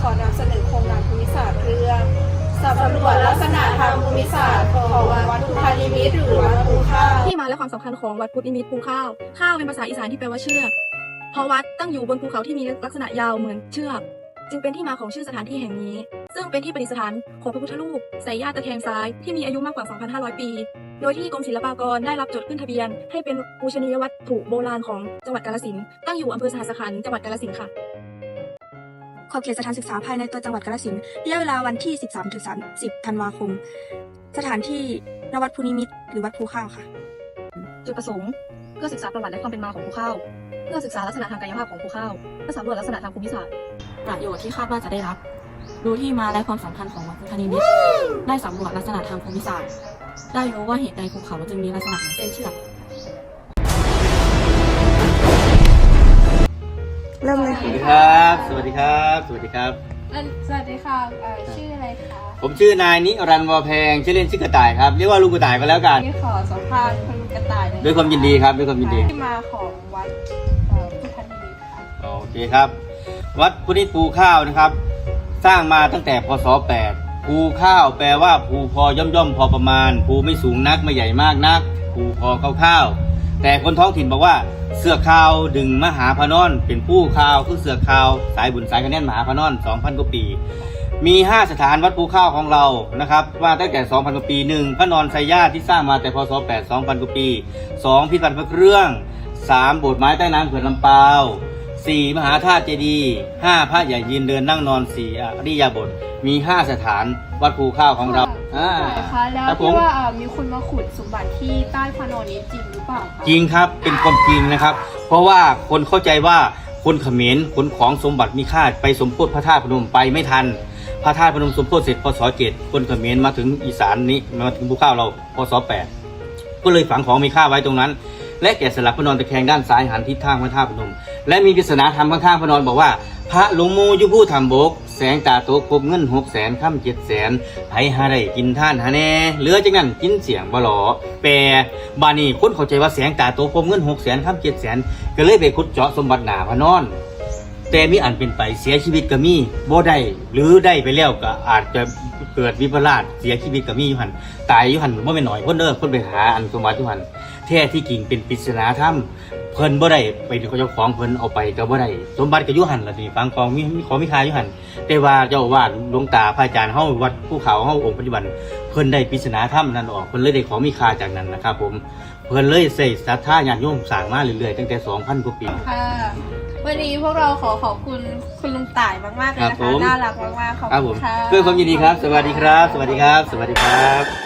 ขอนำเสนอโครงงานภูมิศาสตร์เรื่องสำรวจลักษณะทางภูมิศาสตร์ของวัดพุทธานิมิตรหรือวัดภูข้าวที่มาและความสำคัญของวัดพุทธนิมิตรภูข้าวข้าวเป็นภาษาอีสานที่แปลว่าเชือกเพราะวัดตั้งอยู่บนภูเขาที่มีลักษณะยาวเหมือนเชือกจึงเป็นที่มาของชื่อสถานที่แห่งนี้ ซึ่งเป็นที่ประดิษฐานของพระพุทธรูปใส่ย่าตะแคงซ้ายที่มีอายุมากกว่า 2,500 ปี โดยที่กรมศิลปากรได้รับจดขึ้นทะเบียน ให้เป็นปูชนียวัตถุโบราณของจังหวัดกาฬสินธุ์ตั้งอยู่อำเภอสหัสขันธ์จังหวัดกาฬสินธุ์ค่ะ ขอบเขตสถานศึกษาภายในตัวจังหวัดกาฬสินธุ์ระยะเวลาวันที่ 13ถึง30 ธันวาคม สถานที่ณวัดภูนิมิตรหรือวัดภูข้าวค่ะ จุดประสงค์ เพื่อศึกษาประวัติและความเป็นมาของภูข้าว เพื่อศึกษาลักษณะทางกายภาพของภูข้าวเพื่อสำรวจลักษณะทางภูมิศาสตร์ ประโยชน์ที่คาดว่าจะได้รับ รู้ที่มาและความสำคัญของวัดพุทธนิมิตรได้สำรวจลักษณะทางภูมิศาสตร์ ได้รู้ว่าเหตุใดภูเขาจึงมีลักษณะของเส้นเชือก สวัสดีครับ สวัสดีค่ะเอ่อชื่ออะไรคะผมชื่อนายนิรันดร์วอแพงชื่อเล่นชื่อกระต่ายครับ เรียกว่าลุงกระต่ายก็แล้วกันที่ขอสัมภาษณ์คุณกระต่ายหน่อยด้วยความยินดีครับด้วยความยินดี ที่มาของวัดเอ่อพุทธานิมิตรค่ะโอเคครับ วัดพุทธิภูข้าวนะครับ สร้างมาตั้งแต่พศ 8 ภูข้าวแปลว่าภูพอย่อมย่อมๆพอประมาณ ภูไม่สูงนักไม่ใหญ่มากนัก ภูพอข้าวๆ แต่คนท้องถิ่นบอกว่าเสือขาวดึงมหาพะนอนเป็นผู้ขาวคือเสือขาวสายบุญสายคะแนนมหาพะนอน2,000กว่าปี มี 5 สถานวัดภูข้าวของเรานะครับว่าตั้งแต่ 2,000กว่าปีหนึ่งพระนอนไซย่าที่สร้างมาแต่พศ8 2,000กว่าปี 2 พิพิธภัณฑ์พระเครื่อง 3 โบสถ์ไม้ใต้น้ำเขื่อนลำปาว 4มหาธาตุเจดีย์5พระใหญ่ยืนเดินนั่งนอน4อริยาบท มี5สถานวัดภูข้าวของเราอ่าค่ะแล้วครับผที่มว่าเอ่อมีคนมาขุดสมบัติที่ใต้พระนอนนี้จริงหรือเปล่าคะจริงครับเป็นความจริงนะครับ เพราะว่าคนเข้าใจว่าคนเขมรขนของสมบัติมีค่าไปสมโพธิพระธาตุพนมไปไม่ทัน พระธาตุพนมสมโพธิเสร็จพศเจ็ดคนเขมรมาถึงอีสานนี้มาถึงภูข้าวเราพศแปดก็เลยฝังของมีค่าไว้ตรงนั้น และแกะสลักพระนอนตะแคงด้านซ้ายหันทิศทางพระธาตุพนม และมีปริศนาธรรมข้างๆพระนอนบอกว่า พระหลวงมูยุผู้ทำบก แสงตาโตครบเงินหกแสนข้ามเจ็ดแสนไผหาได้กินท่านหาแน่เหลือจากนั้นกินเสียงบลอแปรบานี่คนเข้าใจว่าแสงตาโตครบเงินหกแสนข้ามเจ็ดแสนก็เลยไปขุดเจาะสมบัติหนาพระนอน แต่มีอันเป็นไปเสียชีวิตก็มีบ่ได้หรือได้ไปแล้วก็อาจจะเกิดวิปลาสเสียชีวิตก็มีอยู่หันตายอยู่หันบ่แม่นหน่อยคนเด้อคนไปหาอันสมบัติอยู่หันแท้ที่จริงเป็นปริศนาธรรมเพิ่นบ่ได้ไปเจ้าของเพิ่นเอาไปก็บ่ได้สมบัติก็อยู่หันล่ะนี่ฟังของมีมีของมีค่าอยู่หันแต่ว่าเจ้าอาวาสหลวงตาพระอาจารย์เฮาวัดภูเขาเฮาองค์ปัจจุบันเพิ่นได้ปริศนาธรรมนั้นออกเพิ่นเลยได้ของมีค่าจากนั้นนะครับผมเพิ่นเลยใส่ศรัทธาญาติโยมสร้างมาเรื่อยๆตั้งแต่2,000กว่าปีค่ะ วันนี้พวกเราขอขอบคุณคุณลุงต่ายมากๆเลยครันะบผคะมน่ารักมากๆขอบครับผคุมณค่ะ ด้วยความยินดีครับ สวัสดีครับ สวัสดีครับ สวัสดีครับ